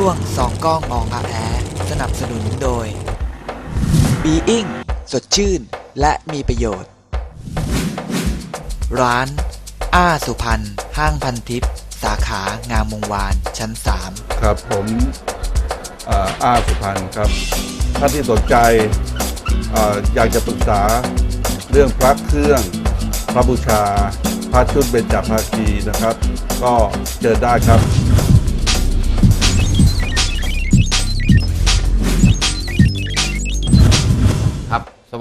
ช่วงสองกล้องมองอาแอสนับสนุนโดย Being สดชื่นและมีประโยชน์ ร้าน อ้าสุพรรณห้างพันทิพย์สาขางามวงวานชั้น3ครับผมอ่ออาสุพันธ์ครับท่านที่สนใจอออยากจะปรึกษาเรื่องพระเครื่อง พระบูชา พระชุดเบญจภาคีนะครับ ก็เจอได้ครับ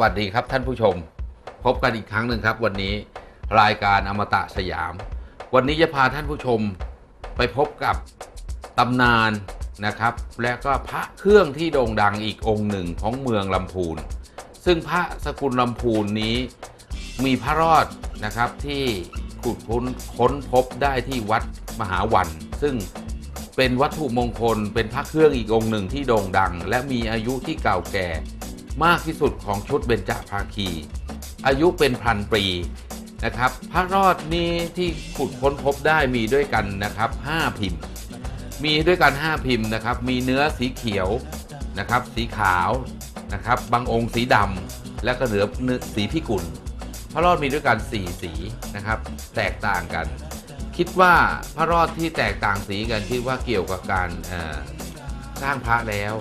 วัสดีครับท่านผู้ชม พบกันอีกครั้งหนึ่งครับ วันนี้รายการอมตะสยาม วันนี้จะพาท่านผู้ชมไปพบกับตำนานนะครับ และก็พระเครื่องที่โด่งดังอีกองค์หนึ่งของเมืองลำพูน ซึ่งพระสกุลลำพูนนี้มีพระรอดนะครับที่ขุดค้นค้นพบได้ที่วัดมหาวัน ซึ่งเป็นวัตถุมงคลเป็นพระเครื่องอีกองค์หนึ่งที่โด่งดัง และมีอายุที่เก่าแก่ มากที่สุดของชุดเบญจภาคี อายุเป็นพันปีนะครับ พระรอดนี้ที่ขุดค้นพบได้มีด้วยกันนะครับ 5 พิมพ์ มีด้วยกัน 5 พิมพ์นะครับ มีเนื้อสีเขียวนะครับ สีขาวนะครับ บางองค์สีดำและก็เหลือสีพิกุล พระรอดมีด้วยกัน 4 สีนะครับ แตกต่างกัน คิดว่าพระรอดที่แตกต่างสีกันคิดว่าเกี่ยวกับการสร้างพระแล้ว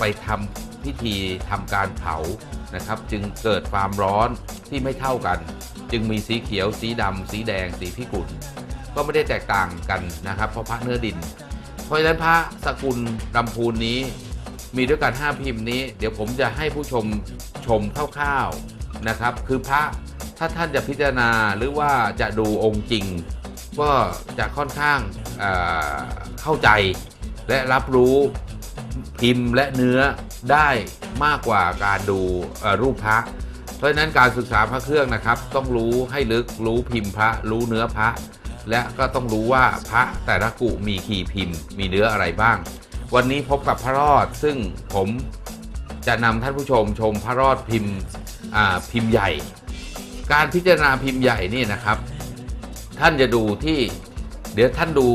ไปทำพิธีทำการเผานะครับ จึงเกิดความร้อนที่ไม่เท่ากัน จึงมีสีเขียว สีดำสีแดง สีพิกุลก็ไม่ได้แตกต่างกันนะครับ เพราะพระเนื้อดิน เพราะฉะนั้นพระสกุลลำพูนนี้ มีด้วยกัน5พิมพ์นี้ เดี๋ยวผมจะให้ผู้ชมชมคร่าวๆนะครับ คือพระถ้าท่านจะพิจารณาหรือว่าจะดูองค์จริง ก็จะค่อนข้างเอ่อเข้าใจและรับรู้ พิมพ์และเนื้อได้มากกว่าการดูรูปพระ เพราะฉะนั้นการศึกษาพระเครื่องนะครับ ต้องรู้ให้ลึกรู้พิมพ์พระ รู้เนื้อพระ และก็ต้องรู้ว่าพระแต่ละกุมีขีพิมพ์ มีเนื้ออะไรบ้าง วันนี้พบกับพระรอดซึ่งผมจะนำท่านผู้ชมชมพระรอดพิมพ์พิมพ์ใหญ่ การพิจารณาพิมพ์ใหญ่นี่นะครับ ท่านจะดูที่เดี๋ยวท่านดู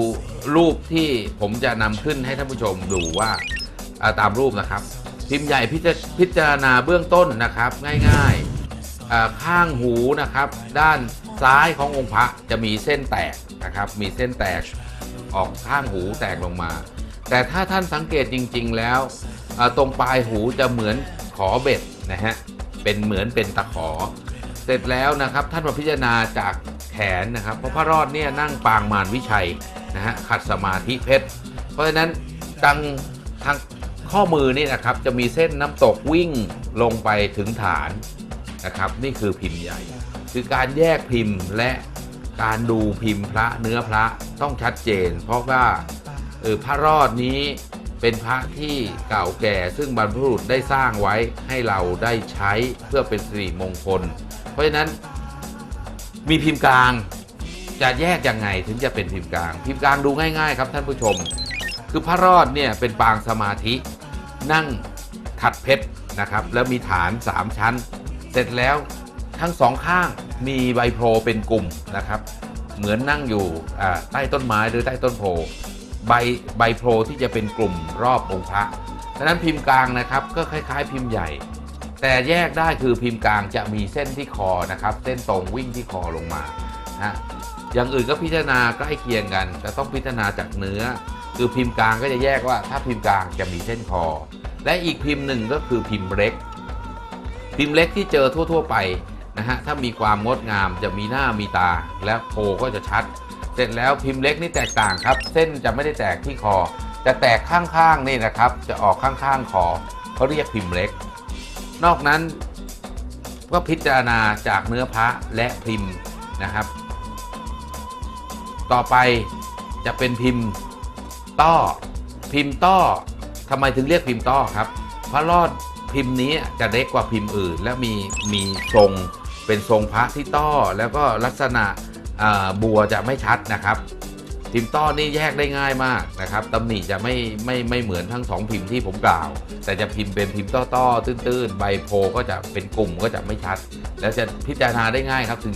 รูปที่ผมจะนำขึ้นให้ท่านผู้ชมดูว่า ตามรูปนะครับ พิมพ์ใหญ่พิจพิจารณาเบื้องต้นนะครับง่ายๆข้างหูนะครับ ด้านซ้ายขององค์พระจะมีเส้นแตกนะครับ มีเส้นแตกออกข้างหูแตกลงมา แต่ถ้าท่านสังเกตจริง ๆ แล้วตรงปลายหูจะเหมือนขอเบ็ดนะฮะเป็นเหมือนเป็นตะขอ เสร็จแล้วนะครับ ท่านมาพิจารณาจากแขนนะครับเพราะพระรอดเนี่ยนั่งปางมารวิชัยนะฮะขัดสมาธิเพชร เพราะฉะนั้นตังทาง ข้อมือนี่นะครับจะมีเส้นน้ำตกวิ่งลงไปถึงฐานนะครับ นี่คือพิมพ์ใหญ่ คือการแยกพิมพ์และการดูพิมพ์พระเนื้อพระต้องชัดเจน เพราะว่าเออพระรอดนี้เป็นพระที่เก่าแก่ ซึ่งบรรพบุรุษได้สร้างไว้ให้เราได้ใช้เพื่อเป็นสิริมงคล เพราะฉะนั้นมีพิมพ์กลางจะแยกยังไงถึงจะเป็นพิมพ์กลาง พิมพ์กลางดูง่ายๆ ครับท่านผู้ชม คือพระรอดเนี่ยเป็นปางสมาธิ นั่งขัดเพชรนะครับ แล้วมีฐาน 3 ชั้น เสร็จแล้วทั้งสองข้างมีใบโพลเป็นกลุ่มนะครับ เหมือนนั่งอยู่ใต้ต้นไม้หรือใต้ต้นโพใบใบโพลที่จะเป็นกลุ่มรอบองค์พระดังนั้นพิมพ์กลางนะครับก็คล้าย ๆ พิมพ์ใหญ่ แต่แยกได้คือพิมพ์กลางจะมีเส้นที่คอนะครับ เส้นตรงวิ่งที่คอลงมานะอย่างอื่นก็พิจารณาใกล้เคียงกันแต่ต้องพิจารณาจากเนื้อ คือพิมพ์กลางก็จะแยกว่า ถ้าพิมพ์กลางจะมีเส้นคอ และอีกพิมพ์หนึ่งก็คือพิมพ์เล็ก พิมพ์เล็กที่เจอทั่ว ๆ ไปนะฮะถ้ามีความงดงามจะมีหน้ามีตาและโพก็จะชัด เสร็จแล้วพิมพ์เล็กนี่แตกต่างครับ เส้นจะไม่ได้แตกที่คอ จะแตกข้างๆนี่นะครับ จะออกข้างๆคอเขาเรียกพิมพ์เล็ก นอกนั้นก็พิจารณาจากเนื้อพระและพิมพ์นะครับ ต่อไปจะเป็นพิมพ์ต้อพิมพ์ต้อ ทำไมถึงเรียกพิมพ์ต้อครับ พระรอดพิมพ์นี้จะเล็กกว่าพิมพ์อื่น และมีมีทรงเป็นทรงพระที่ต้อ แล้วก็ลักษณะบัวจะไม่ชัดนะครับพิมพ์ต้อนี่แยกได้ง่ายมากนะครับตำหนิจะไม่ไม่ไม่เหมือนทั้งสองพิมพ์ที่ผมกล่าว แต่จะพิมพ์เป็นพิมพ์ต้อๆตื้นๆ ใบโพก็จะเป็นกลุ่มก็จะไม่ชัด แล้วจะพิจารณาได้ง่ายครับถึงจะ